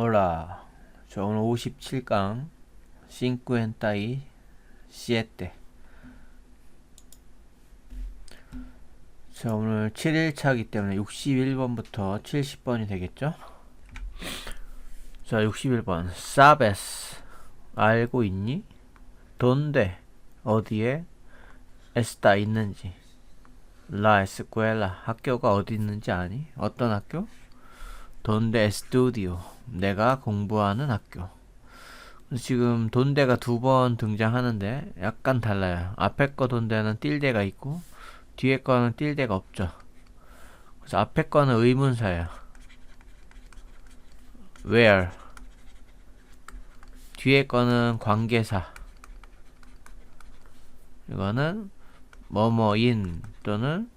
Hola. 저 오늘 57강 cincuenta y siete. 자, 오늘 7일차기 때문에 61번부터 70번이 되겠죠? 자, 61번. sabes 알고 있니? donde 어디에 está 있는지. la escuela 학교가 어디 있는지 아니? 어떤 학교? Donde estudio 내가 공부하는 학교. 지금 돈대가 두 번 등장하는데 약간 달라요. 앞에 거 돈대는 띨대가 있고 뒤에 거는 띨대가 없죠. 그래서 앞에 거는 의문사예요. where 뒤에 거는 관계사. 이거는 뭐뭐인 또는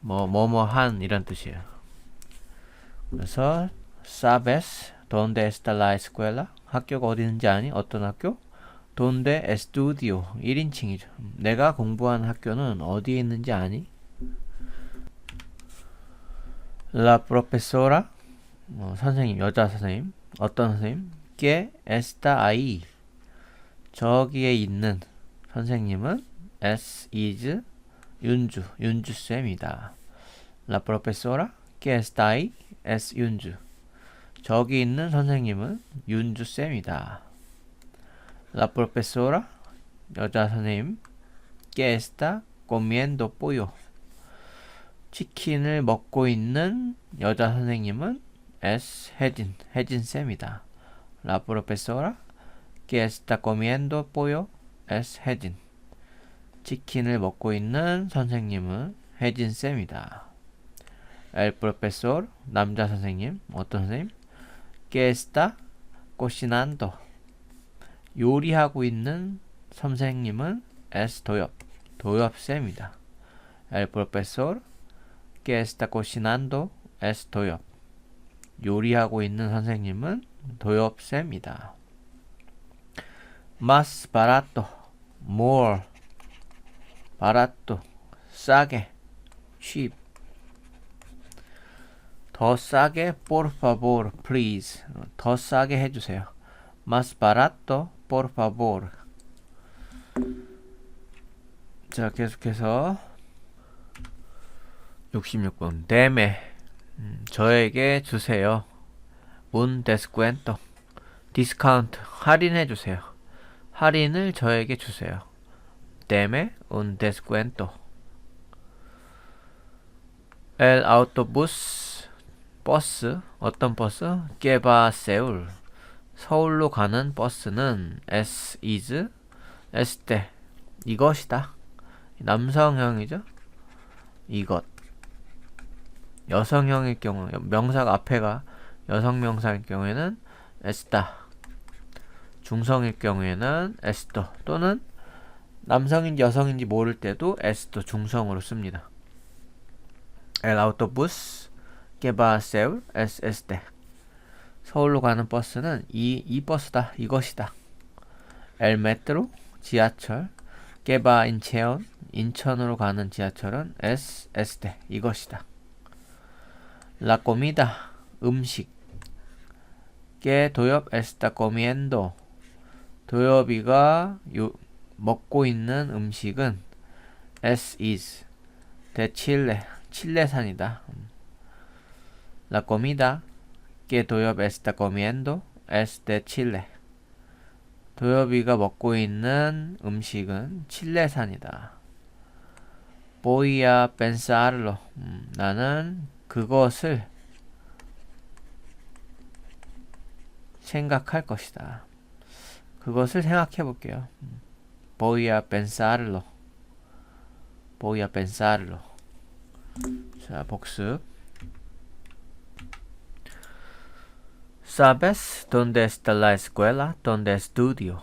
뭐 뭐뭐한 이런 뜻이에요. 그래서 sabes donde está la escuela? 학교가 어디 있는지 아니? 어떤 학교? donde estudio 1인칭이죠. 내가 공부하는 학교는 어디에 있는지 아니? La profesora 어, 선생님 여자 선생님 어떤 선생님? que está ahí 저기에 있는 선생님은 es is 윤주 윤주 쌤이다. La profesora que está ahí es 윤주 저기 있는 선생님은 윤주 쌤이다. Profesora 여자 선생님 está comiendo pollo 치킨을 먹고 있는 여자 선생님은 es 혜진 혜진 쌤이다. Que está comiendo pollo es 혜진 치킨을 먹고 있는 선생님은 혜진 쌤이다. El profesor 남자 선생님 어떤 선생님? que está cocinando 요리하고 있는 선생님은 es 도엽 도엽 쌤이다. El profesor que está cocinando es 도엽 요리하고 있는 선생님은 도엽 쌤이다. más barato more barato 싸게 cheap 더 싸게 por favor please 더 싸게 해주세요 más barato por favor 자 계속해서 66번 deme 음, 저에게 주세요 un descuento 디스카운트 할인해 주세요 할인을 저에게 주세요 deme un descuento el autobús 버스 어떤 버스? 깨바 세울. 서울로 가는 버스는 S is este 이것이다. 남성형이죠? 이것. 여성형일 경우 명사가 앞에가 여성 명사일 경우에는 에스다. 중성일 경우에는 에스터 또는 남성인지 여성인지 모를 때도 에스터 중성으로 씁니다. El autobús es este. 서울로 가는 버스는 이, 이 버스다. 이것이다. Metro, 지하철. a 인체온, 인천으로 가는 지하철은 este. 이것이다. Comida, 음식. que 도엽 está comiendo. 도엽이가 요, 먹고 있는 음식은 es is. de Chile, 칠레산이다. La comida que 도엽 está comiendo es de Chile. 도엽이가 먹고 있는 음식은 칠레산이다. Voy a pensarlo. 음, 나는 그것을 생각할 것이다. 그것을 생각해 볼게요. Voy a pensarlo. Voy a pensarlo. 자, 복습. ¿Sabes dónde está la escuela donde estudio?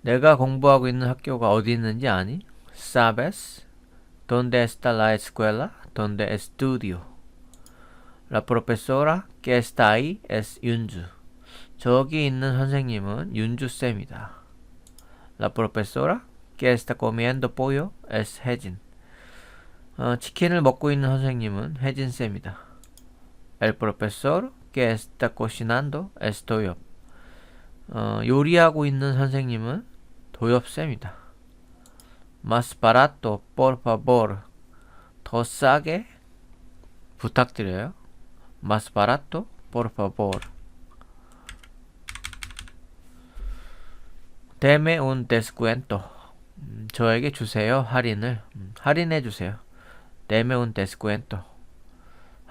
내가 공부하고 있는 학교가 어디 있는지 아니? ¿Sabes dónde está la escuela donde estudio? La profesora que está ahí es 윤주. 저기 있는 선생님은 윤주 쌤이다. La profesora que está comiendo pollo es 혜진. 어, 치킨을 먹고 있는 선생님은 혜진 쌤이다. El profesor que está cocinando es 도엽. 어, 요리하고 있는 선생님은 도엽쌤이다. Más barato, por favor. 더 싸게 부탁드려요. Más barato, por favor. Deme un descuento. 음, 저에게 주세요. 할인을. 음, 할인해 주세요. Deme un descuento.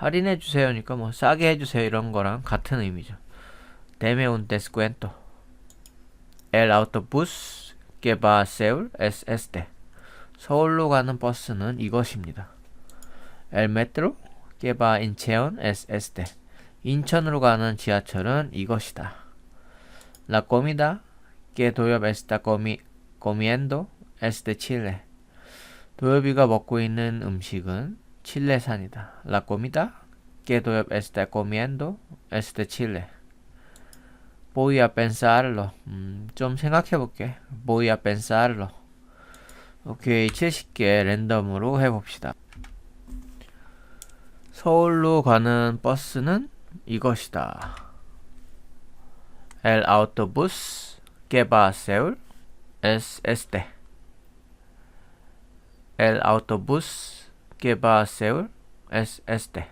할인해 주세요니까 뭐 싸게 해 주세요 이런 거랑 같은 의미죠. Deme un descuento. El autobús que va a Seúl es este. 서울로 가는 버스는 이것입니다. El metro que va a Incheon es este. 인천으로 가는 지하철은 이것이다. La comida que 도엽 está comi, comiendo es de Chile. 도엽이가 먹고 있는 음식은 칠레산이다. La comida que 도엽 está comiendo es de Chile. Voy a pensarlo. 음, 좀 생각해 볼게. Voy a pensarlo. 오케이, 70개 랜덤으로 해봅시다. 서울로 가는 버스는 이것이다. El autobús que va a Seúl es este. El autobús Seúl es este.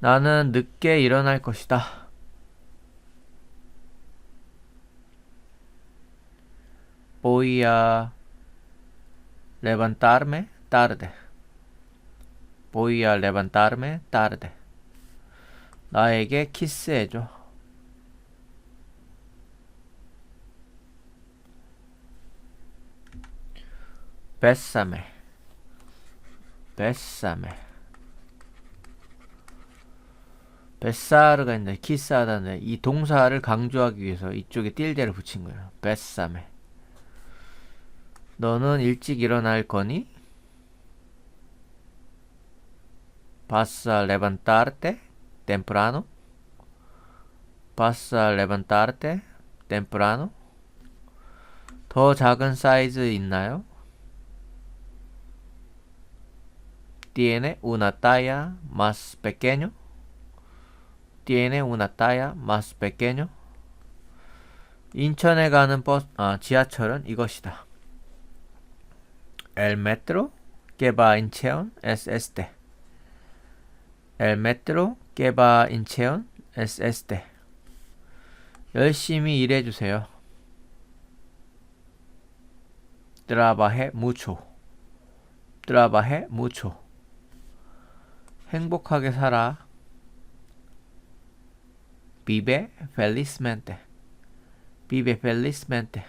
나는 늦게 일어날 것이다. Levantarme tarde. Voy a levantarme tarde. 나에게 키스해줘. Bésame. Bésame. 베사르가 있는데 키스하다는 이 동사를 강조하기 위해서 이쪽에 띨데를 붙인 거예요. 베사메. 너는 일찍 일어날 거니? Levantarte temprano? Vas a levantarte temprano? 더 작은 사이즈 있나요? Tiene una talla más pequeño? Tiene una talla más pequeño? 인천에 가는 버스, 아, 지하철은 이것이다. El metro que va a Incheon es este. El metro que va a Incheon es este. 열심히 일해 주세요. Trabaje mucho. Trabaje mucho. 행복하게 살아. Vive felizmente. Vive felizmente.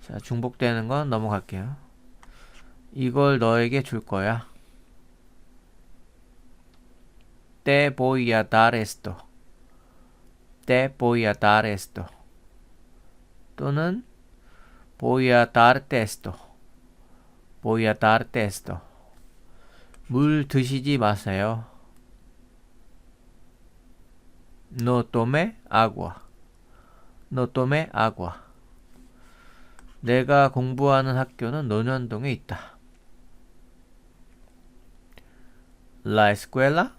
자, 중복되는 건 넘어갈게요. 이걸 너에게 줄 거야. Esto. Te voy a dar esto. 또는 voy a darte esto. 물 드시지 마세요. No tome agua. No tome agua. 내가 공부하는 학교는 논현동에 있다. La escuela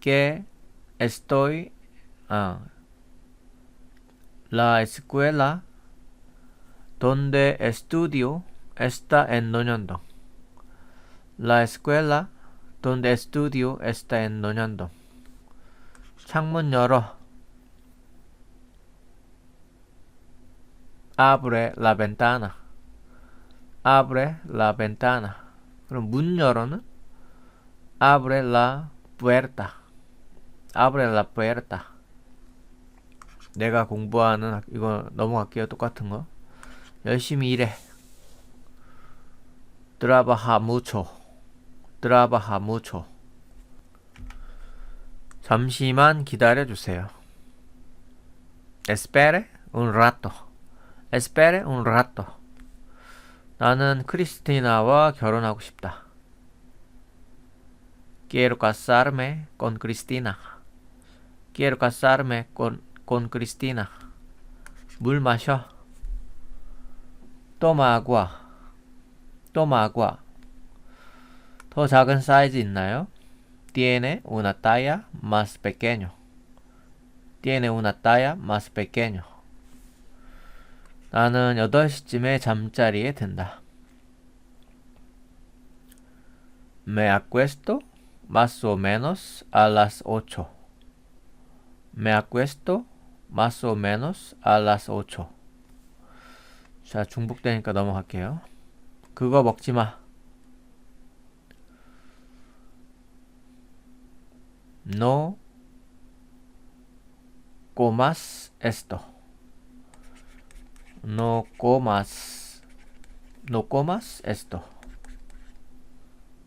que estoy ah, La escuela donde estudio está en 논현동. La escuela donde estudio está en 논현동. 창문 열어. Abre la ventana. Abre la ventana. 그럼 문 열어는 Abre la puerta. Abre la puerta. 내가 공부하는 학- 이거 넘어갈게요. 똑같은 거. 열심히 일해. Trabaja mucho. Trabaja mucho. 잠시만 기다려 주세요. Espere un rato. Espere un rato. 나는 크리스티나와 결혼하고 싶다. Quiero casarme con Cristina. Quiero casarme con, con Cristina. 물 마셔. Toma agua. Toma agua. 더 작은 사이즈 있나요? tiene una talla más pequeño. tiene una talla más pequeño. 나는 8시쯤에 잠자리에 든다. Me acuesto más o menos a las 8. Me acuesto más o menos a las 8. 자, 중복되니까 넘어갈게요. 그거 먹지 마. No comas esto. No comas. No comas esto.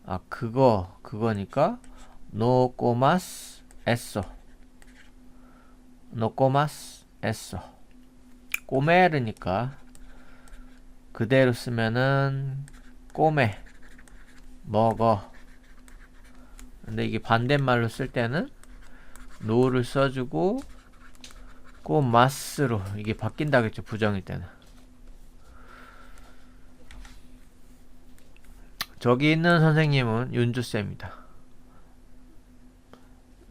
아, 그거, 그거니까 no comas eso. No comas eso. 꼬메르니까 그대로 쓰면은 꼬메 먹어. 근데 이게 반대말로 쓸 때는 no를 써주고 꼬마스로 이게 바뀐다겠죠 부정일 때는. 저기 있는 선생님은 윤주쌤입니다.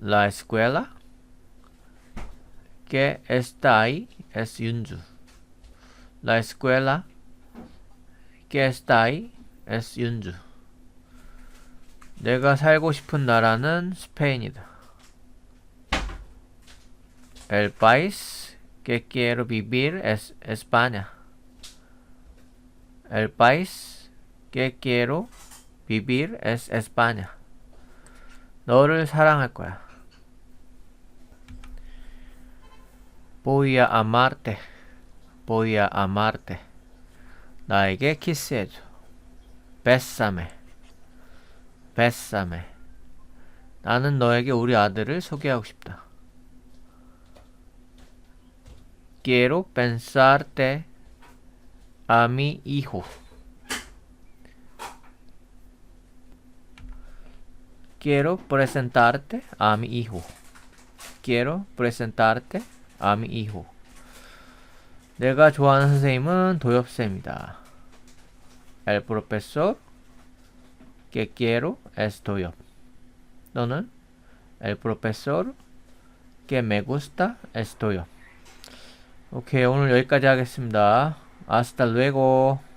La escuela? Que está ahí? Es 윤주. La escuela? Que está ahí? Es 윤주 내가 살고 싶은 나라는 스페인이다 El país que quiero vivir es España. El país que quiero vivir es España. 너를 사랑할 거야. Voy a amarte. Voy a amarte. 나에게 키스해줘. Bésame. Bésame. 나는 너에게 우리 아들을 소개하고 싶다. Quiero pensarte a mi hijo. Quiero presentarte a mi hijo. Quiero presentarte a mi hijo. 내가 좋아하는 선생님은 도엽쌤이다. El profesor que quiero es 도엽. 너는 el profesor que me gusta es 도엽. 오케이, 오늘 여기까지 하겠습니다. 아스타 루에고.